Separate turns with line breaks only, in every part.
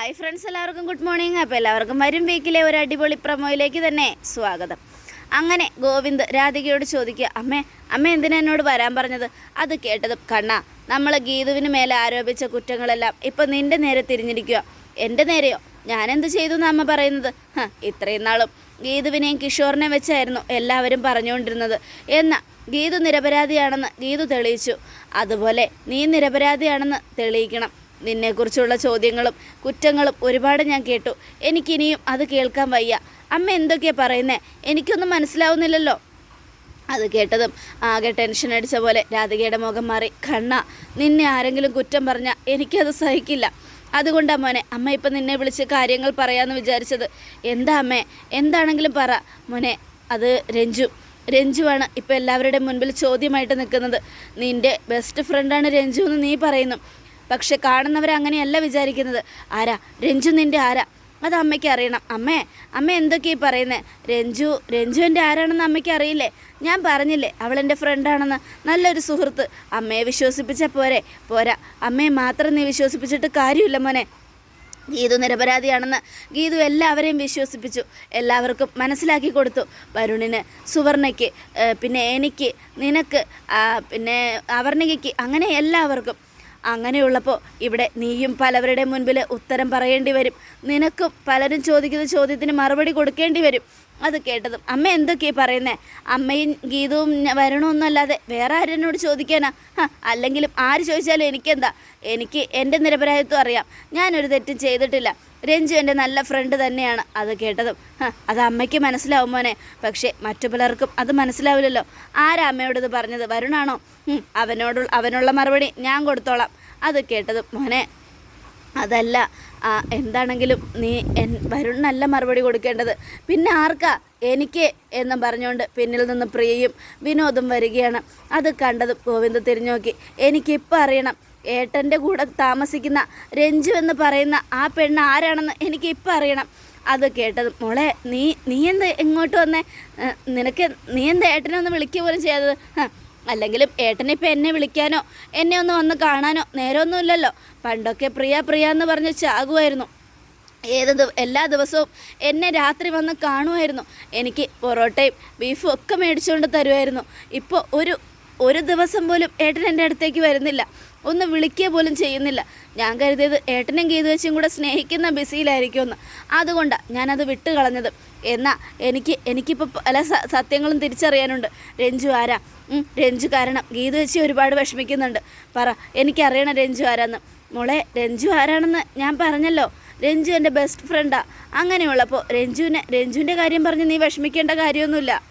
Hi friends എല്ലാവർക്കും good morning. അപ്പോൾ എല്ലാവർക്കും വരും വീക്കിലെ ഒരു അടിപൊളി പ്രമോയിലേക്ക് തന്നെ സ്വാഗതം. അങ്ങനെ ഗോവിന്ദ് രാധികയോട് ചോദിക്കുക അമ്മേ അമ്മ എന്തിനാ എന്നോട് വരാൻ പറഞ്ഞത്? അത് കേട്ടതും കണ്ണ നമ്മൾ ഗീതുവിന് മേലെ ആരോപിച്ച കുറ്റങ്ങളെല്ലാം ഇപ്പം നിന്റെ നേരെ തിരിഞ്ഞിരിക്കുക. എന്റെ നേരെയോ? ഞാനെന്ത് ചെയ്തു എന്ന് അമ്മ പറയുന്നത്? ഇത്രയും നാളും ഗീതുവിനെയും കിഷോറിനെയും വെച്ചായിരുന്നു എല്ലാവരും പറഞ്ഞുകൊണ്ടിരുന്നത്. എന്ന ഗീതു നിരപരാധിയാണെന്ന് ഗീതു തെളിയിച്ചു. അതുപോലെ നീ നിരപരാധിയാണെന്ന് തെളിയിക്കണം. നിന്നെക്കുറിച്ചുള്ള ചോദ്യങ്ങളും കുറ്റങ്ങളും ഒരുപാട് ഞാൻ കേട്ടു. എനിക്കിനിയും അത് കേൾക്കാൻ വയ്യ. അമ്മ എന്തൊക്കെയാ പറയുന്നേ? എനിക്കൊന്നും മനസ്സിലാവുന്നില്ലല്ലോ. അത് കേട്ടതും ആകെ ടെൻഷൻ അടിച്ച പോലെ രാധികയുടെ മുഖം മാറി. കണ്ണ നിന്നെ ആരെങ്കിലും കുറ്റം പറഞ്ഞാൽ എനിക്കത് സഹിക്കില്ല. അതുകൊണ്ടാ മോനെ അമ്മ ഇപ്പം നിന്നെ വിളിച്ച് കാര്യങ്ങൾ പറയാമെന്ന് വിചാരിച്ചത്. എന്താ അമ്മേ? എന്താണെങ്കിലും പറ. മോനെ അത് രഞ്ജു. രഞ്ജുവാണ് ഇപ്പോൾ എല്ലാവരുടെയും മുൻപിൽ ചോദ്യമായിട്ട് നിൽക്കുന്നത്. നിന്റെ ബെസ്റ്റ് ഫ്രണ്ടാണ് രഞ്ജു എന്ന് നീ പറയുന്നു. പക്ഷെ കാണുന്നവർ അങ്ങനെയല്ല വിചാരിക്കുന്നത്. ആരാ? രഞ്ജു നിന്റെ ആരാ? അത് അമ്മയ്ക്ക് അറിയണം. അമ്മേ അമ്മ എന്തൊക്കെയാ പറയുന്നത് രഞ്ജു രഞ്ജു എന്റെ ആരാണെന്ന് അമ്മയ്ക്ക് അറിയില്ലേ? ഞാൻ പറഞ്ഞില്ലേ അവൾ എന്റെ ഫ്രണ്ടാണെന്ന് നല്ലൊരു സുഹൃത്ത്. അമ്മയെ വിശ്വസിപ്പിച്ച പോരെ. പോരാ. അമ്മയെ മാത്രം നീ വിശ്വസിപ്പിച്ചിട്ട് കാര്യമില്ല മോനെ. ഗീതു നിരപരാധിയാണെന്ന് ഗീതു എല്ലാവരെയും വിശ്വസിപ്പിച്ചു. എല്ലാവർക്കും മനസ്സിലാക്കി കൊടുത്തു. വരുണിന് സുവർണയ്ക്ക് പിന്നെ എനിക്ക് നിനക്ക് പിന്നെ അവർണികയ്ക്ക് അങ്ങനെ എല്ലാവർക്കും. അങ്ങനെയുള്ളപ്പോൾ ഇവിടെ നീയും പലവരുടെ മുൻപിൽ ഉത്തരം പറയേണ്ടി വരും. നിനക്കും പലരും ചോദിക്കുന്ന ചോദ്യത്തിന് മറുപടി കൊടുക്കേണ്ടി വരും. അത് കേട്ടതും. അമ്മ എന്തൊക്കെയാ പറയുന്നത് അമ്മയും ഗീതവും വരണമെന്നല്ലാതെ വേറെ ആരെന്നോട് ചോദിക്കാനാ? അല്ലെങ്കിലും ആര് ചോദിച്ചാലും എനിക്കെന്താ? എനിക്ക് എന്റെ നിരപരാധിത്വം അറിയാം. ഞാനൊരു തെറ്റും ചെയ്തിട്ടില്ല. രഞ്ജു എന്റെ നല്ല ഫ്രണ്ട് തന്നെയാണ്. അത് കേട്ടതും. അത് അമ്മയ്ക്ക് മനസ്സിലാവും മോനെ. പക്ഷേ മറ്റു പലർക്കും അത് മനസ്സിലാവില്ലല്ലോ. ആരാ അമ്മയോട് പറഞ്ഞത്? വരുണാണോ? അവനോട് അവനുള്ള മറുപടി ഞാൻ കൊടുത്തോളാം. അത് കേട്ടതും മോനെ. അതല്ല എന്താണെങ്കിലും നീ എൻ വരുണിനല്ല മറുപടി കൊടുക്കേണ്ടത്. പിന്നെ ആർക്കാ? എനിക്ക് എന്നും പറഞ്ഞുകൊണ്ട് പിന്നിൽ നിന്ന് പ്രിയയും വിനോദും വരികയാണ്. അത് കണ്ടതും ഗോവിന്ദ് തിരിഞ്ഞു നോക്കി എനിക്കിപ്പോൾ അറിയണം ഏട്ടന്റെ കൂടെ താമസിക്കുന്ന രഞ്ജു എന്ന് പറയുന്ന ആ പെണ്ണ് ആരാണെന്ന് എനിക്കിപ്പോൾ അറിയണം. അത് കേട്ടതും മോളെ നീ നീ എന്ത് എങ്ങോട്ട് വന്നേ? നിനക്ക് നീ എന്താ ഏട്ടനെ ഒന്ന് വിളിക്കുക പോലും ചെയ്യാത്തത്? ഹ, അല്ലെങ്കിലും ഏട്ടനിപ്പോൾ എന്നെ വിളിക്കാനോ എന്നെ ഒന്ന് വന്ന് കാണാനോ നേരമൊന്നുമില്ലല്ലോ. പണ്ടൊക്കെ പ്രിയ പ്രിയ എന്ന് പറഞ്ഞ് ചാകുമായിരുന്നു. ഏത് എല്ലാ ദിവസവും എന്നെ രാത്രി വന്ന് കാണുമായിരുന്നു. എനിക്ക് പൊറോട്ടയും ബീഫും ഒക്കെ മേടിച്ചുകൊണ്ട് തരുമായിരുന്നു. ഇപ്പോൾ ഒരു ഒരു ദിവസം പോലും ഏട്ടൻ എന്റെ അടുത്തേക്ക് വരുന്നില്ല. ഒന്ന് വിളിക്കുക പോലും ചെയ്യുന്നില്ല. ഞാൻ കരുതിയത് ഏട്ടനും ഗീതവച്ചും കൂടെ സ്നേഹിക്കുന്ന ബിസിയിലായിരിക്കുമെന്ന്. അതുകൊണ്ടാണ് ഞാനത് വിട്ട് കളഞ്ഞത് എന്നാൽ എനിക്ക് എനിക്കിപ്പോൾ പല സത്യങ്ങളും തിരിച്ചറിയാനുണ്ട്. രഞ്ജു ആരാ? രഞ്ജു കാരണം ഗീത വെച്ച് ഒരുപാട് വിഷമിക്കുന്നുണ്ട്. പറ എനിക്കറിയണം രഞ്ജു ആരാന്ന്. മോളെ രഞ്ജു ആരാണെന്ന് ഞാൻ പറഞ്ഞല്ലോ. രഞ്ജു എന്റെ ബെസ്റ്റ് ഫ്രണ്ടാ അങ്ങനെയുള്ളപ്പോൾ രഞ്ജുവിനെ രഞ്ജുവിന്റെ കാര്യം പറഞ്ഞ് നീ വിഷമിക്കേണ്ട കാര്യമൊന്നുമില്ല.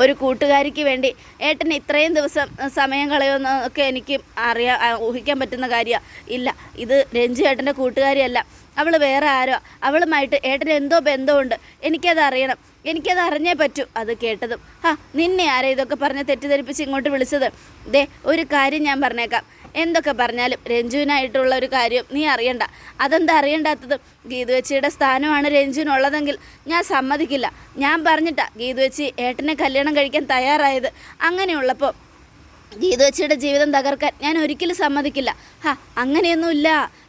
ഒരു കൂട്ടുകാരിക്ക് വേണ്ടി ഏട്ടൻ ഇത്രയും ദിവസം സമയം കളയുമെന്നൊക്കെ എനിക്ക് അറിയാൻ ഊഹിക്കാൻ പറ്റുന്ന കാര്യമാണ് ഇല്ല ഇത് രഞ്ജു ഏട്ടന്റെ കൂട്ടുകാരിയല്ല. അവൾ വേറെ ആരോ അവളുമായിട്ട് ഏട്ടന് എന്തോ ബന്ധമുണ്ട്. എനിക്കത് അറിയണം. എനിക്കത് അറിഞ്ഞേ പറ്റൂ അത് കേട്ടതും. ഹാ നിന്നെ ആരെ ഇതൊക്കെ പറഞ്ഞ് തെറ്റിദ്ധരിപ്പിച്ച് ഇങ്ങോട്ട് വിളിച്ചത്? ദേ ഒരു കാര്യം ഞാൻ പറഞ്ഞേക്കാം. എന്തൊക്കെ പറഞ്ഞാലും രഞ്ജുവിനായിട്ടുള്ള ഒരു കാര്യം നീ അറിയണ്ട. അതെന്താ അറിയണ്ടാത്തത്? ഗീതുവച്ചിയുടെ സ്ഥാനമാണ് രഞ്ജുവിനുള്ളതെങ്കിൽ ഞാൻ സമ്മതിക്കില്ല. ഞാൻ പറഞ്ഞിട്ടാ ഗീതുവച്ചി ഏട്ടനെ കല്യാണം കഴിക്കാൻ തയ്യാറായത്. അങ്ങനെയുള്ളപ്പോൾ ഗീതുവച്ചിയുടെ ജീവിതം തകർക്കാൻ ഞാൻ ഒരിക്കലും സമ്മതിക്കില്ല. ഹാ അങ്ങനെയൊന്നുമില്ല.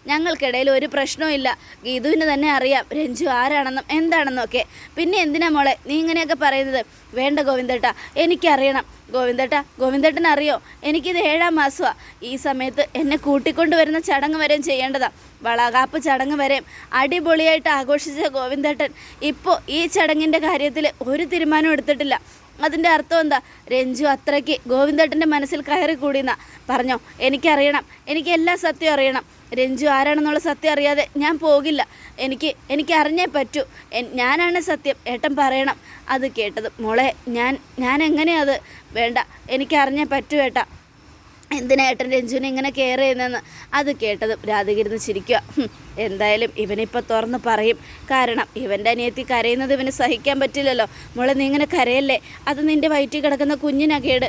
ഞങ്ങൾക്കിടയിൽ ഒരു പ്രശ്നവുമില്ല ഗീതുവിന് തന്നെ അറിയാം രഞ്ജു ആരാണെന്നും എന്താണെന്നും ഒക്കെ. പിന്നെ എന്തിനാ മോളെ നീ ഇങ്ങനെയൊക്കെ പറയുന്നത്? വേണ്ട ഗോവിന്ദേട്ട എനിക്കറിയണം. ഗോവിന്ദേട്ട ഗോവിന്ദേട്ടൻ അറിയോ? എനിക്കിത് ഏഴാം മാസമാണ് ഈ സമയത്ത് എന്നെ കൂട്ടിക്കൊണ്ട് വരുന്ന ചടങ്ങ് വരെയും ചെയ്യേണ്ടതാണ് വളകാപ്പ് ചടങ്ങ് വരെയും അടിപൊളിയായിട്ട് ആഘോഷിച്ച ഗോവിന്ദേട്ടൻ ഇപ്പോൾ ഈ ചടങ്ങിന്റെ കാര്യത്തിൽ ഒരു തീരുമാനവും എടുത്തിട്ടില്ല. അതിന്റെ അർത്ഥം എന്താ? രഞ്ജു അത്രയ്ക്ക് ഗോവിന്ദേട്ടന്റെ മനസ്സിൽ കയറി കൂടിയെന്നാ പറഞ്ഞോ എനിക്കറിയണം. എനിക്ക് സത്യം അറിയണം. രഞ്ജു ആരാണെന്നുള്ള സത്യം അറിയാതെ ഞാൻ പോകില്ല. എനിക്ക് എനിക്ക് അറിഞ്ഞേ പറ്റൂ ഞാനാണ് സത്യം. ഏട്ടൻ പറയണം. അത് കേട്ടത്. മോളെ ഞാൻ ഞാൻ എങ്ങനെയാ അത്? വേണ്ട. എനിക്ക് അറിഞ്ഞേ പറ്റൂ ഏട്ടാ. എന്തിനാ ഏട്ടൻ രഞ്ജുവിനെ ഇങ്ങനെ കെയർ ചെയ്യുന്നതെന്ന്? അത് കേട്ടതും രാധകിരുന്ന് ചിരിക്കുക എന്തായാലും ഇവനിപ്പോൾ തുറന്ന് പറയും. കാരണം ഇവന്റെ അനിയത്തി കരയുന്നത് ഇവന് സഹിക്കാൻ പറ്റില്ലല്ലോ. മോളെ നീ ഇങ്ങനെ കരയല്ലേ? അത് നിന്റെ വയറ്റിൽ കിടക്കുന്ന കുഞ്ഞിനാ കേട്.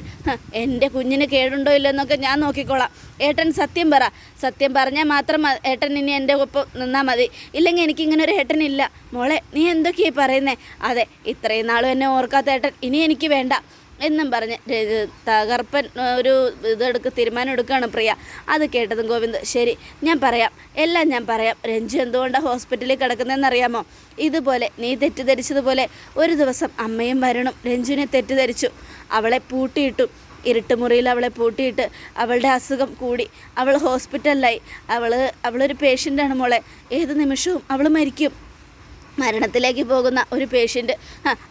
എന്റെ കുഞ്ഞിന് കേടുണ്ടോ ഇല്ലെന്നൊക്കെ ഞാൻ നോക്കിക്കോളാം. ഏട്ടൻ സത്യം പറ. സത്യം പറഞ്ഞാൽ മാത്രം ഏട്ടൻ ഇനി എന്റെ ഒപ്പം നിന്നാൽ മതി. ഇല്ലെങ്കിൽ എനിക്കിങ്ങനെ ഒരു ഏട്ടനില്ല മോളെ നീ എന്തൊക്കെയായി പറയുന്നേ? അതെ ഇത്രയും നാളും എന്നെ ഓർക്കാത്ത ഏട്ടൻ ഇനി എനിക്ക് വേണ്ട. എന്നും പറഞ്ഞ് തകർപ്പൻ ഒരു ഇതെടുക്ക് തീരുമാനം എടുക്കുകയാണ് പ്രിയ. അത് കേട്ടതും ഗോവിന്ദ് ശരി ഞാൻ പറയാം. എല്ലാം ഞാൻ പറയാം. രഞ്ജു എന്തുകൊണ്ടാണ് ഹോസ്പിറ്റലിൽ കിടക്കുന്നതെന്ന് അറിയാമോ ഇതുപോലെ നീ തെറ്റിദ്ധരിച്ചതുപോലെ ഒരു ദിവസം അമ്മയും വരുണും രഞ്ജുവിനെ തെറ്റിദ്ധരിച്ചു. അവളെ പൂട്ടിയിട്ടു ഇരുട്ടുമുറിയിൽ അവളെ പൂട്ടിയിട്ട് അവളുടെ അസുഖം കൂടി. അവൾ ഹോസ്പിറ്റലിലായി. അവൾ അവളൊരു പേഷ്യന്റാണ് മോളെ. ഏത് നിമിഷവും അവൾ മരിക്കും. മരണത്തിലേക്ക് പോകുന്ന ഒരു പേഷ്യന്റ്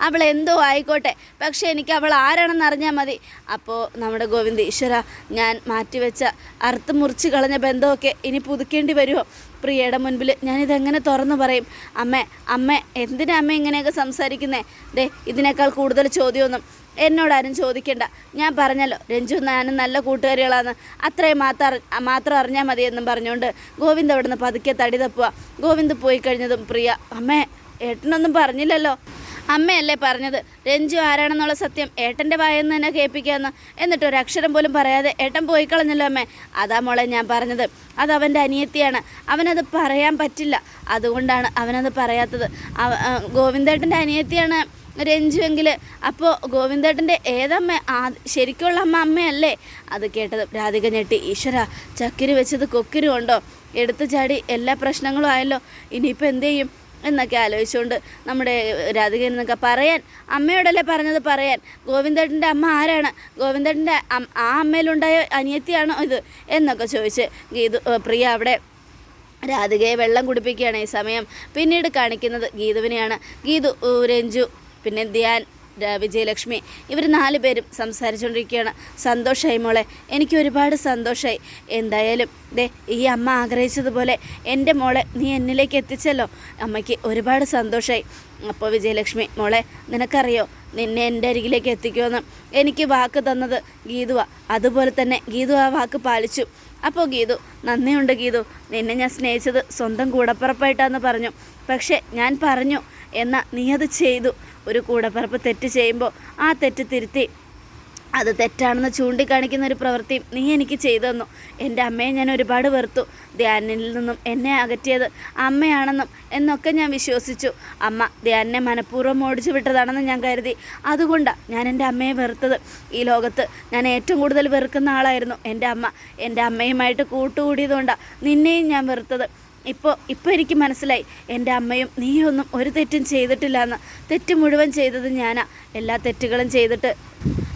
അവൾ എന്തോ ആയിക്കോട്ടെ. പക്ഷേ എനിക്ക് അവൾ ആരാണെന്ന് അറിഞ്ഞാൽ മതി. അപ്പോൾ നമ്മുടെ ഗോവിന്ദ് ഈശ്വര ഞാൻ മാറ്റിവെച്ച അറുത്ത് മുറിച്ച് കളഞ്ഞ ബന്ധമൊക്കെ ഇനി പുതുക്കേണ്ടി വരുമോ പ്രിയയുടെ മുൻപിൽ ഞാനിതെങ്ങനെ തുറന്നു പറയും? അമ്മേ അമ്മേ എന്തിനാ അമ്മ ഇങ്ങനെയൊക്കെ സംസാരിക്കുന്നേ? ദേ ഇതിനേക്കാൾ കൂടുതൽ ചോദ്യമൊന്നും എന്നോടാരും ചോദിക്കേണ്ട. ഞാൻ പറഞ്ഞല്ലോ രഞ്ജു ഞാനും നല്ല കൂട്ടുകാരികളാണ് അത്രയും മാത്രം മാത്രം അറിഞ്ഞാൽ മതിയെന്നും പറഞ്ഞുകൊണ്ട് ഗോവിന്ദ് അവിടെ നിന്ന് പതുക്കെ തടി തപ്പുക. ഗോവിന്ദ് പോയി കഴിഞ്ഞതും പ്രിയ അമ്മേ ഏട്ടനൊന്നും പറഞ്ഞില്ലല്ലോ? അമ്മയല്ലേ പറഞ്ഞത്. രഞ്ജു ആരാണെന്നുള്ള സത്യം ഏട്ടന്റെ വായെന്ന് തന്നെ കേൾപ്പിക്കാമെന്ന് എന്നിട്ട് ഒരു അക്ഷരം പോലും പറയാതെ ഏട്ടൻ പോയി കളഞ്ഞല്ലോ അമ്മേ. അതാ മോളെ ഞാൻ പറഞ്ഞത്. അത് അവന്റെ അനിയത്തിയാണ്. അവനത് പറയാൻ പറ്റില്ല. അതുകൊണ്ടാണ് അവനത് പറയാത്തത്. ഗോവിന്ദേട്ടന്റെ അനിയത്തിയാണ് രഞ്ജു എങ്കിൽ അപ്പോൾ ഗോവിന്ദേട്ടന്റെ ഏതമ്മ? ആ ശരിക്കുള്ള അമ്മ അമ്മയല്ലേ? അത് കേട്ടത് രാധിക ഞെട്ടി. ഈശ്വര ചക്കിരി വെച്ചത് കൊക്കിരി ഉണ്ടോ എടുത്തു ചാടി എല്ലാ പ്രശ്നങ്ങളും ആയല്ലോ. ഇനിയിപ്പോൾ എന്ത് ചെയ്യും? എന്നൊക്കെ ആലോചിച്ചുകൊണ്ട് നമ്മുടെ രാധിക എന്നൊക്കെ പറയാൻ അമ്മയോടല്ലേ പറഞ്ഞത് പറയാൻ ഗോവിന്ദേട്ടന്റെ അമ്മ ആരാണ്? ഗോവിന്ദേട്ടന്റെ ആ അമ്മയിലുണ്ടായ അനിയത്തിയാണോ ഇത്? എന്നൊക്കെ ചോദിച്ച് ഗീതു പ്രിയ അവിടെ രാധികയെ വെള്ളം കുടിപ്പിക്കുകയാണ് ഈ സമയം. പിന്നീട് കാണിക്കുന്നത് ഗീതുവിനെയാണ്. ഗീതു രഞ്ജു പിന്നെ ധ്യാൻ വിജയലക്ഷ്മി ഇവർ നാല് പേരും സംസാരിച്ചുകൊണ്ടിരിക്കുകയാണ് സന്തോഷമായി മോളെ. എനിക്ക് ഒരുപാട് സന്തോഷമായി എന്തായാലും ദേ ഈ അമ്മ ആഗ്രഹിച്ചതുപോലെ എന്റെ മോളെ നീ എന്നിലേക്ക് എത്തിച്ചല്ലോ. അമ്മയ്ക്ക് ഒരുപാട് സന്തോഷമായി അപ്പോൾ വിജയലക്ഷ്മി മോളെ നിനക്കറിയോ? നിന്നെ എന്റെ അരികിലേക്ക് എത്തിക്കുമെന്ന് എനിക്ക് വാക്ക് തന്നത് ഗീതുവ. അതുപോലെ തന്നെ ഗീതു ആ വാക്ക് പാലിച്ചു. അപ്പോൾ ഗീതു നന്ദിയുണ്ട് ഗീതു. നിന്നെ ഞാൻ സ്നേഹിച്ചത് സ്വന്തം കൂടപ്പുറപ്പായിട്ടാന്ന് പറഞ്ഞു. പക്ഷേ ഞാൻ പറഞ്ഞു എന്നാൽ നീ അത് ചെയ്തു. ഒരു കൂടപ്പിറപ്പ് തെറ്റ് ചെയ്യുമ്പോൾ ആ തെറ്റ് തിരുത്തി അത് തെറ്റാണെന്ന് ചൂണ്ടിക്കാണിക്കുന്ന ഒരു പ്രവൃത്തി നീ എനിക്ക് ചെയ്തു തന്നു. എന്റെ അമ്മയെ ഞാൻ ഒരുപാട് വെറുത്തു. ധ്യാനിൽ നിന്നും എന്നെ അകറ്റിയത് അമ്മയാണെന്നും എന്നൊക്കെ ഞാൻ വിശ്വസിച്ചു. അമ്മ ധ്യാനെ മനഃപൂർവം ഓടിച്ചു വിട്ടതാണെന്ന് ഞാൻ കരുതി. അതുകൊണ്ടാണ് ഞാൻ എന്റെ അമ്മയെ വെറുത്തത്. ഈ ലോകത്ത് ഞാൻ ഏറ്റവും കൂടുതൽ വെറുക്കുന്ന ആളായിരുന്നു എന്റെ അമ്മ. എന്റെ അമ്മയുമായിട്ട് കൂട്ടുകൂടിയതുകൊണ്ടാണ് നിന്നെയും ഞാൻ വെറുത്തത്. ഇപ്പോൾ ഇപ്പോൾ എനിക്ക് മനസ്സിലായി. എന്റെ അമ്മയും നീയൊന്നും ഒരു തെറ്റും ചെയ്തിട്ടില്ല എന്ന് തെറ്റ് മുഴുവൻ ചെയ്തത് ഞാനാ. എല്ലാ തെറ്റുകളും ചെയ്തിട്ട്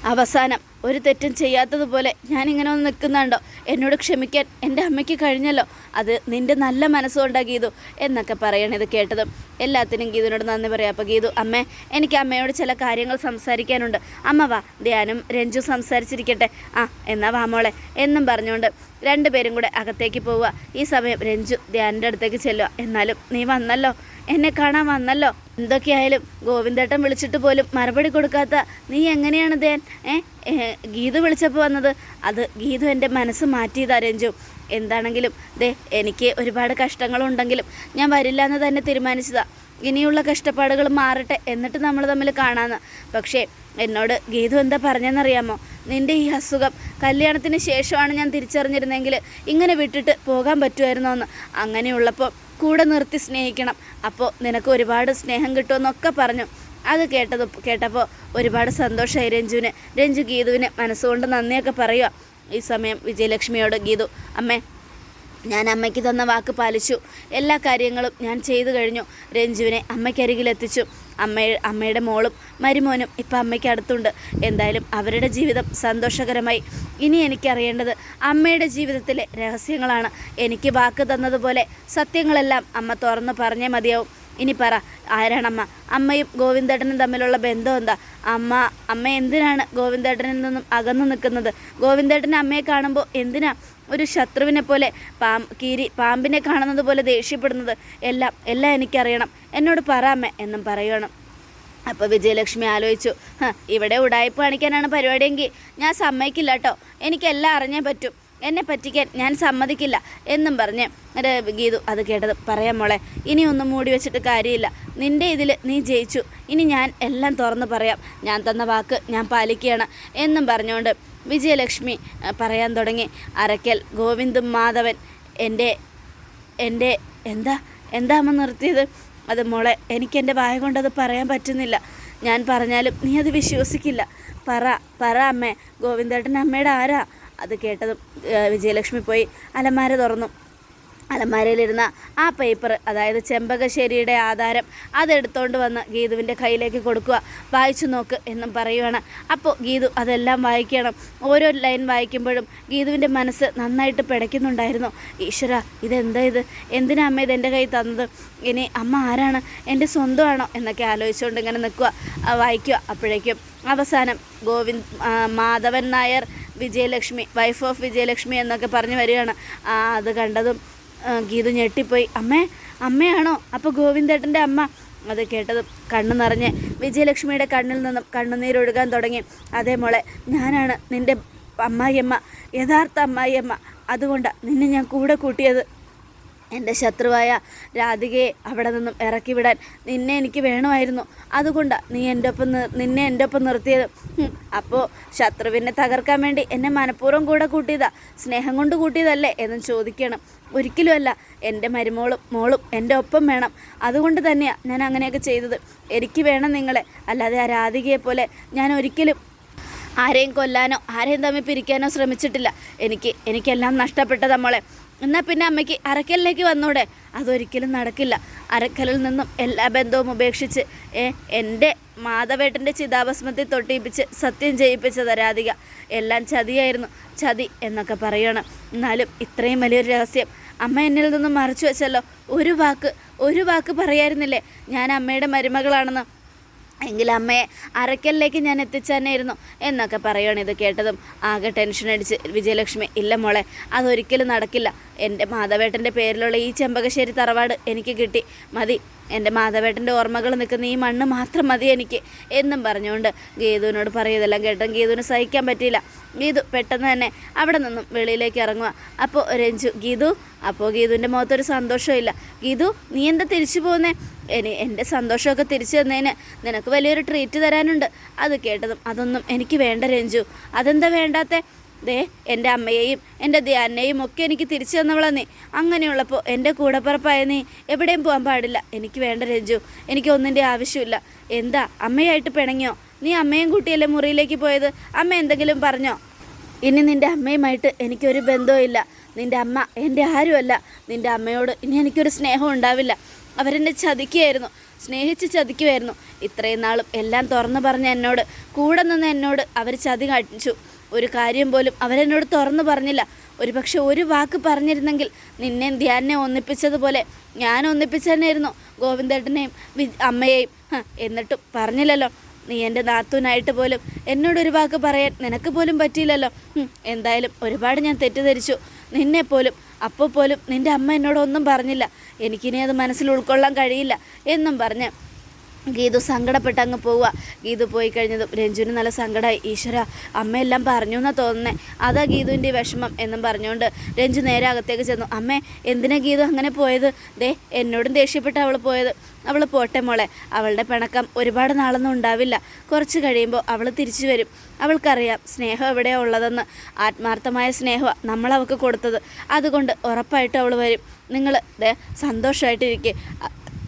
അവസാനം ഒരു തെറ്റും ചെയ്യാത്തതുപോലെ ഞാനിങ്ങനെ ഒന്ന് നിൽക്കുന്നുണ്ടോ? എന്നോട് ക്ഷമിക്കാൻ എന്റെ അമ്മയ്ക്ക് കഴിഞ്ഞല്ലോ. അത് നിന്റെ നല്ല മനസ്സുകൊണ്ടാണ് ഗീതു എന്നൊക്കെ പറയണം ഇത് കേട്ടതും. എല്ലാത്തിനും ഗീതുവിനോട് നന്ദി പറയാം. അപ്പോൾ ഗീതു അമ്മേ എനിക്ക് അമ്മയോട് ചില കാര്യങ്ങൾ സംസാരിക്കാനുണ്ട്. അമ്മ വാ ധ്യാനും രഞ്ജു സംസാരിച്ചിരിക്കട്ടെ. ആ എന്നാ വാ മോളെ. എന്നും പറഞ്ഞുകൊണ്ട് രണ്ടുപേരും കൂടെ അകത്തേക്ക് പോവുക. ഈ സമയം രഞ്ജു ധ്യാനിന്റെ അടുത്തേക്ക് ചെല്ലുക. എന്നാലും നീ വന്നല്ലോ. എന്നെ കാണാൻ വന്നല്ലോ. എന്തൊക്കെയായാലും ഗോവിന്ദേട്ടൻ വിളിച്ചിട്ട് പോലും മറുപടി കൊടുക്കാത്ത നീ എങ്ങനെയാണ് ദേൻ? ഏ? ഗീതു വിളിച്ചപ്പോൾ വന്നത് അത് ഗീതു എന്റെ മനസ്സ് മാറ്റിയതാ രഞ്ജു. എന്താണെങ്കിലും ദേ എനിക്ക് ഒരുപാട് കഷ്ടങ്ങളുണ്ടെങ്കിലും ഞാൻ വരില്ല എന്ന് തന്നെ തീരുമാനിച്ചതാ. ഇനിയുള്ള കഷ്ടപ്പാടുകൾ മാറട്ടെ എന്നിട്ട് നമ്മൾ തമ്മിൽ കാണാമെന്ന് പക്ഷേ എന്നോട് ഗീതു എന്താ പറഞ്ഞെന്നറിയാമോ? നിന്റെ ഈ അസുഖം കല്യാണത്തിന് ശേഷമാണ് ഞാൻ തിരിച്ചറിഞ്ഞിരുന്നെങ്കിൽ ഇങ്ങനെ വിട്ടിട്ട് പോകാൻ പറ്റുമായിരുന്നോ എന്ന് അങ്ങനെയുള്ളപ്പോൾ കൂടെ നിർത്തി സ്നേഹിക്കണം. അപ്പോൾ നിനക്ക് ഒരുപാട് സ്നേഹം കിട്ടുമെന്നൊക്കെ പറഞ്ഞു. അത് കേട്ടത് കേട്ടപ്പോൾ ഒരുപാട് സന്തോഷമായി രഞ്ജുവിന്. രഞ്ജു ഗീതുവിന് മനസ്സുകൊണ്ട് നന്ദിയൊക്കെ പറയുക. ഈ സമയം വിജയലക്ഷ്മിയോട് ഗീതു അമ്മേ ഞാൻ അമ്മയ്ക്ക് തന്ന വാക്ക് പാലിച്ചു. എല്ലാ കാര്യങ്ങളും ഞാൻ ചെയ്തു കഴിഞ്ഞു. രഞ്ജുവിനെ അമ്മയ്ക്കരികിലെത്തിച്ചു. അമ്മ അമ്മയുടെ മോളും മരുമോനും ഇപ്പം അമ്മയ്ക്ക് അടുത്തുണ്ട്. എന്തായാലും അവരുടെ ജീവിതം സന്തോഷകരമായി. ഇനി എനിക്കറിയേണ്ടത് അമ്മയുടെ ജീവിതത്തിലെ രഹസ്യങ്ങളാണ്. എനിക്ക് വാക്ക് തന്നതുപോലെ സത്യങ്ങളെല്ലാം അമ്മ തുറന്ന് പറഞ്ഞേ മതിയാവും. ഇനി പറ ആരാണമ്മ? അമ്മയും ഗോവിന്ദേട്ടനും തമ്മിലുള്ള ബന്ധം എന്താ? അമ്മ അമ്മ എന്തിനാണ് ഗോവിന്ദേട്ടനിൽ നിന്നും അകന്നു നിൽക്കുന്നത്? ഗോവിന്ദേട്ടൻ അമ്മയെ കാണുമ്പോൾ എന്തിനാ ഒരു ശത്രുവിനെ പോലെ പാം കീരി പാമ്പിനെ കാണുന്നത് പോലെ ദേഷ്യപ്പെടുന്നത്? എല്ലാം എല്ലാം എനിക്കറിയണം. എന്നോട് പറ അമ്മ എന്നും പറയണം. അപ്പോൾ വിജയലക്ഷ്മി ആലോചിച്ചു "ഹ, ഇവിടെ ഉടായ്പ കാണിക്കാനാണ് പരിപാടിയെങ്കിൽ ഞാൻ സമ്മതിക്കില്ല കേട്ടോ എനിക്കെല്ലാം അറിഞ്ഞേ പറ്റും. എന്നെ പറ്റിക്കാൻ ഞാൻ സമ്മതിക്കില്ല എന്നും പറഞ്ഞ് ഒരു ഗീതു അത് കേട്ടത്. പറയാം മോളെ ഇനി ഒന്നും മൂടി വെച്ചിട്ട് കാര്യമില്ല. നിന്റെ ഇതിൽ നീ ജയിച്ചു. ഇനി ഞാൻ എല്ലാം തുറന്ന് പറയാം. ഞാൻ തന്ന വാക്ക് ഞാൻ പാലിക്കുകയാണ് എന്നും പറഞ്ഞുകൊണ്ട് വിജയലക്ഷ്മി പറയാൻ തുടങ്ങി. അരക്കൽ ഗോവിന്ദും മാധവൻ എന്റെ എന്റെ എന്താ എന്താ അമ്മ നിർത്തിയത്? അത് മോളെ എനിക്കെന്റെ വായ കൊണ്ടത് പറയാൻ പറ്റുന്നില്ല. ഞാൻ പറഞ്ഞാലും നീ അത് വിശ്വസിക്കില്ല. പറ പറ അമ്മേ ഗോവിന്ദേട്ടൻ അമ്മയുടെ ആരാ? അത് കേട്ടതും വിജയലക്ഷ്മി പോയി അലമാര തുറന്നു. അലമാരയിലിരുന്ന ആ പേപ്പർ അതായത് ചെമ്പകശ്ശേരിയുടെ ആധാരം അതെടുത്തോണ്ട് വന്ന് ഗീതുവിന്റെ കയ്യിലേക്ക് കൊടുക്കുക. വായിച്ചു നോക്ക് എന്നും പറയുവാണ്. അപ്പോൾ ഗീതു അതെല്ലാം വായിക്കണം. ഓരോ ലൈൻ വായിക്കുമ്പോഴും ഗീതുവിന്റെ മനസ്സ് നന്നായിട്ട് പിടയ്ക്കുന്നുണ്ടായിരുന്നു. ഈശ്വര ഇതെന്താ ഇത്? എന്തിനാ അമ്മ ഇത് എന്റെ കയ്യിൽ തന്നത്? ഇനി അമ്മ ആരാണ്? എന്റെ സ്വന്തമാണോ? എന്നൊക്കെ ആലോചിച്ചുകൊണ്ട് ഇങ്ങനെ നിൽക്കുക വായിക്കുക. അപ്പോഴേക്കും അവസാനം ഗോവിന്ദ് മാധവൻ നായർ വിജയലക്ഷ്മി വൈഫ് ഓഫ് വിജയലക്ഷ്മി എന്നൊക്കെ പറഞ്ഞു വരികയാണ്. ആ, അത് കണ്ടതും ഗീതു ഞെട്ടിപ്പോയി. അമ്മേ അമ്മയാണോ? അപ്പോൾ ഗോവിന്ദേട്ടന്റെ അമ്മ അത് കേട്ടതും കണ്ണു നിറഞ്ഞ് വിജയലക്ഷ്മിയുടെ കണ്ണിൽ നിന്നും കണ്ണുനീരൊഴുകാൻ തുടങ്ങി. അതേ മോളെ ഞാനാണ് നിന്റെ അമ്മായിയമ്മ യഥാർത്ഥ അമ്മായിയമ്മ. അതുകൊണ്ടാണ് നിന്നെ ഞാൻ കൂടെ കൂട്ടിയത്. എന്റെ ശത്രുവായ രാധികയെ അവിടെ നിന്നും ഇറക്കി വിടാൻ നിന്നെ എനിക്ക് വേണമായിരുന്നു. അതുകൊണ്ട് നീ എന്റെ ഒപ്പം നിന്നെ എന്റെ ഒപ്പം നിർത്തിയത്. അപ്പോൾ ശത്രുവിനെ തകർക്കാൻ വേണ്ടി എന്നെ മനഃപൂർവം കൂടെ കൂട്ടിയതാ. സ്നേഹം കൊണ്ട് കൂട്ടിയതല്ലേ എന്ന് ചോദിക്കണം. ഒരിക്കലുമല്ല എന്റെ മരുമോളും മോളും എന്റെ ഒപ്പം വേണം. അതുകൊണ്ട് തന്നെയാണ് ഞാൻ അങ്ങനെയൊക്കെ ചെയ്തത്. എനിക്ക് വേണം നിങ്ങളെ. അല്ലാതെ ആ രാധികയെ പോലെ ഞാൻ ഒരിക്കലും ആരെയും കൊല്ലാനോ ആരെയും തമ്മിൽ പിരിക്കാനോ ശ്രമിച്ചിട്ടില്ല. എനിക്ക് എനിക്കെല്ലാം നഷ്ടപ്പെട്ടത് നമ്മളെ എന്നാൽ പിന്നെ അമ്മയ്ക്ക് അരക്കലിലേക്ക് വന്നൂടെ? അതൊരിക്കലും നടക്കില്ല. അരക്കലിൽ നിന്നും എല്ലാ ബന്ധവും ഉപേക്ഷിച്ച് എന്റെ മാധവേട്ടന്റെ ചിതാഭസ്മത്തിൽ തൊട്ടിയിപ്പിച്ച് സത്യം ചെയ്യിപ്പിച്ചത് രാധിക. എല്ലാം ചതിയായിരുന്നു. ചതി എന്നൊക്കെ പറയണം. എന്നാലും ഇത്രയും വലിയൊരു രഹസ്യം. അമ്മ എന്നിൽ നിന്നും മറച്ചു വെച്ചല്ലോ. ഒരു വാക്ക് ഒരു വാക്ക് പറയായിരുന്നില്ലേ? ഞാൻ അമ്മയുടെ മരുമകളാണെന്ന്. എങ്കിൽ അമ്മയെ അരക്കലിലേക്ക് ഞാൻ എത്തിച്ചതന്നെയായിരുന്നു എന്നൊക്കെ പറയുകയാണ് ഇത് കേട്ടതും. ആകെ ടെൻഷൻ അടിച്ച് വിജയലക്ഷ്മി ഇല്ല മോളെ അതൊരിക്കലും നടക്കില്ല. എന്റെ മാധവേട്ടന്റെ പേരിലുള്ള ഈ ചെമ്പകശ്ശേരി തറവാട് എനിക്ക് കിട്ടി. മതി എന്റെ മാധവേട്ടന്റെ ഓർമ്മകൾ നിൽക്കുന്ന ഈ മണ്ണ് മാത്രം മതി എനിക്ക് എന്നും പറഞ്ഞുകൊണ്ട് ഗീതുവിനോട് പറയതെല്ലാം കേട്ടും ഗീതുവിന് സഹിക്കാൻ പറ്റിയില്ല. ഗീതു പെട്ടെന്ന് തന്നെ അവിടെ നിന്നും വെളിയിലേക്ക് ഇറങ്ങുക. അപ്പോൾ രഞ്ജു ഗീതു അപ്പോൾ ഗീതുവിന്റെ മുഖത്തൊരു സന്തോഷമില്ല ഗീതു നീ എന്താ തിരിച്ചു പോകുന്നേ? എനി എന്റെ സന്തോഷമൊക്കെ തിരിച്ചു തന്നതിന് നിനക്ക് വലിയൊരു ട്രീറ്റ് തരാനുണ്ട്. അത് കേട്ടതും അതൊന്നും എനിക്ക് വേണ്ട രഞ്ജു. അതെന്താ വേണ്ടാത്തേ? ദേ എന്റെ അമ്മയെയും എന്റെ ധ്യാനയും ഒക്കെ എനിക്ക് തിരിച്ചു തന്നവളാ നീ. അങ്ങനെയുള്ളപ്പോൾ എന്റെ കൂടപ്പുറപ്പായ നീ എവിടെയും പോകാൻ പാടില്ല. എനിക്ക് വേണ്ട രഞ്ജു എനിക്ക് ഒന്നിന്റെ ആവശ്യമില്ല. എന്താ അമ്മയായിട്ട് പിണങ്ങിയോ? നീ അമ്മയും കുട്ടിയല്ലേ മുറിയിലേക്ക് പോയത്? അമ്മ എന്തെങ്കിലും പറഞ്ഞോ? ഇനി നിന്റെ അമ്മയുമായിട്ട് എനിക്കൊരു ബന്ധവും ഇല്ല. നിന്റെ അമ്മ എന്റെ ആരുമല്ല. നിന്റെ അമ്മയോട് ഇനി എനിക്കൊരു സ്നേഹം ഉണ്ടാവില്ല. അവരെന്നെ ചതിക്കുകയായിരുന്നു. സ്നേഹിച്ച് ചതിക്കുമായിരുന്നു ഇത്രയും നാളും എല്ലാം തുറന്നു പറഞ്ഞ എന്നോട് കൂടെ നിന്ന് എന്നോട് അവർ ചതി കാണിച്ചു. ഒരു കാര്യം പോലും അവരെന്നോട് തുറന്നു പറഞ്ഞില്ല. ഒരു പക്ഷെ ഒരു വാക്ക് പറഞ്ഞിരുന്നെങ്കിൽ നിന്നെ ധ്യാനെ ഒന്നിപ്പിച്ചതുപോലെ ഞാൻ ഒന്നിപ്പിച്ചതന്നെയായിരുന്നു ഗോവിന്ദേട്ടനെയും വി അമ്മയെയും. എന്നിട്ടും പറഞ്ഞില്ലല്ലോ. നീ എന്റെ നാത്തൂനായിട്ട് പോലും എന്നോടൊരു വാക്ക് പറയാൻ നിനക്ക് പോലും പറ്റിയില്ലല്ലോ. എന്തായാലും ഒരുപാട് ഞാൻ തെറ്റിദ്ധരിച്ചു. നിന്നെ പോലും അപ്പോൾ പോലും നിന്റെ അമ്മ എന്നോടൊന്നും പറഞ്ഞില്ല. എനിക്കിനി അത് മനസ്സിൽ ഉൾക്കൊള്ളാൻ കഴിയില്ല എന്നും പറഞ്ഞ് ഗീതു സങ്കടപ്പെട്ട് അങ്ങ് പോവുക. ഗീതു പോയി കഴിഞ്ഞതും രഞ്ജുവിന് നല്ല സങ്കടമായി ഈശ്വര അമ്മയെല്ലാം പറഞ്ഞു എന്നാ തോന്നുന്നേ. അതാ ഗീതുവിന്റെ വിഷമം എന്നും പറഞ്ഞുകൊണ്ട് രഞ്ജു നേരെ അകത്തേക്ക് ചെന്നു. അമ്മേ എന്തിനാ ഗീതു അങ്ങനെ പോയത്? ദേ എന്നോടും ദേഷ്യപ്പെട്ട് അവൾ പോയത്. അവൾ പോട്ടെ മോളെ. അവളുടെ പിണക്കം ഒരുപാട് നാളൊന്നും ഉണ്ടാവില്ല. കുറച്ച് കഴിയുമ്പോൾ അവൾ തിരിച്ചു വരും. അവൾക്കറിയാം സ്നേഹം എവിടെയാണ് ഉള്ളതെന്ന്. ആത്മാർത്ഥമായ സ്നേഹമാണ് നമ്മൾ അവൾക്ക് കൊടുത്തത്. അതുകൊണ്ട് ഉറപ്പായിട്ട് അവൾ വരും. നിങ്ങൾ ദേ സന്തോഷമായിട്ടിരിക്കെ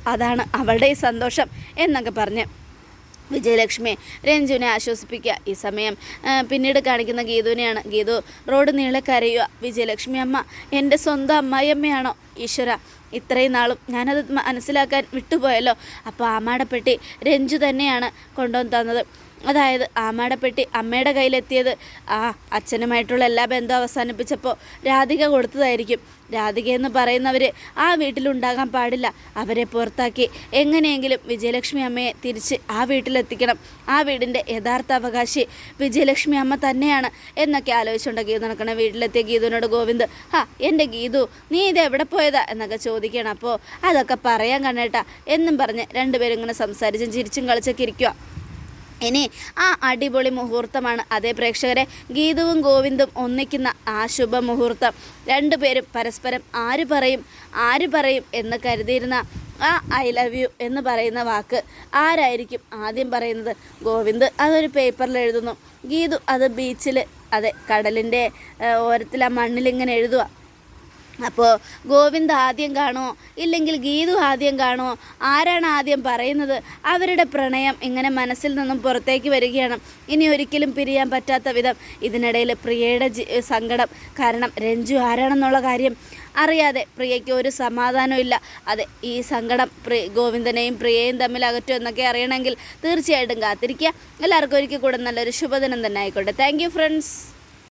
അതാണ് അവളുടെ ഈ സന്തോഷം എന്നൊക്കെ പറഞ്ഞ് വിജയലക്ഷ്മി രഞ്ജുവിനെ ആശ്വസിപ്പിക്കുക ഈ സമയം. പിന്നീട് കാണിക്കുന്ന ഗീതുവിനെയാണ്. ഗീതു റോഡ് നീളെ കരയുക. വിജയലക്ഷ്മി അമ്മ എന്റെ സ്വന്തം അമ്മായിയമ്മയാണോ? ഈശ്വര ഇത്രയും നാളും ഞാനത് മനസ്സിലാക്കാൻ വിട്ടുപോയല്ലോ. അപ്പോൾ ആമാടപ്പെട്ടി രഞ്ജു തന്നെയാണ് കൊണ്ടുവന്ന് തന്നത്. അതായത് ആമാടപ്പെട്ടി അമ്മയുടെ കയ്യിലെത്തിയത് ആ അച്ഛനുമായിട്ടുള്ള എല്ലാ ബന്ധവും അവസാനിപ്പിച്ചപ്പോൾ രാധിക കൊടുത്തതായിരിക്കും. രാധിക എന്ന് പറയുന്നവർ ആ വീട്ടിലുണ്ടാകാൻ പാടില്ല. അവരെ പുറത്താക്കി എങ്ങനെയെങ്കിലും വിജയലക്ഷ്മി അമ്മയെ തിരിച്ച് ആ വീട്ടിലെത്തിക്കണം. ആ വീടിന്റെ യഥാർത്ഥ അവകാശി വിജയലക്ഷ്മി അമ്മ തന്നെയാണ് എന്നൊക്കെ ആലോചിച്ചുകൊണ്ട് ഗീതു നടക്കണം. വീട്ടിലെത്തിയ ഗീതുവിനോട് ഗോവിന്ദ് ആ എന്റെ ഗീതു നീ ഇത് എവിടെ പോയതാ? എന്നൊക്കെ ചോദിക്കണം അപ്പോൾ അതൊക്കെ പറയാൻ കണ്ടേട്ടാ എന്നും പറഞ്ഞ് രണ്ടുപേരും ഇങ്ങനെ സംസാരിച്ചും ചിരിച്ചും കളിച്ചൊക്കെ ഇരിക്കുക ഇനി ആ അടിപൊളി മുഹൂർത്തമാണ്. അതേ പ്രേക്ഷകരെ ഗീതുവും ഗോവിന്ദും ഒന്നിക്കുന്ന ആ ശുഭ മുഹൂർത്തം രണ്ടുപേരും പരസ്പരം ആര് പറയും ആര് പറയും എന്ന് കരുതിയിരുന്ന ആ ഐ ലവ് യു എന്ന് പറയുന്ന വാക്ക് ആരായിരിക്കും ആദ്യം പറയുന്നത്? ഗോവിന്ദ് അതൊരു പേപ്പറിൽ എഴുതുന്നു. ഗീതു അത് ബീച്ചിൽ അതെ കടലിന്റെ ഓരത്തിൽ ആ മണ്ണിലിങ്ങനെ എഴുതുക അപ്പോൾ ഗോവിന്ദ് ആദ്യം കാണുമോ ഇല്ലെങ്കിൽ ഗീതു ആദ്യം കാണുമോ ആരാണ് ആദ്യം പറയുന്നത്? അവരുടെ പ്രണയം ഇങ്ങനെ മനസ്സിൽ നിന്നും പുറത്തേക്ക് വരികയാണ്. ഇനി ഒരിക്കലും പിരിയാൻ പറ്റാത്ത വിധം ഇതിനിടയിൽ പ്രിയയുടെ സങ്കടം. കാരണം രഞ്ജു ആരാണെന്നുള്ള കാര്യം അറിയാതെ പ്രിയയ്ക്ക് ഒരു സമാധാനവും ഇല്ല അതെ ഈ സങ്കടം പ്രി ഗോവിന്ദനെയും പ്രിയയും തമ്മിൽ അകറ്റും എന്നൊക്കെ അറിയണമെങ്കിൽ തീർച്ചയായിട്ടും കാത്തിരിക്കുക. എല്ലാവർക്കും ഒരിക്കൽ കൂടെ നല്ലൊരു ശുഭദിനം തന്നെ ആയിക്കോട്ടെ. Thank friends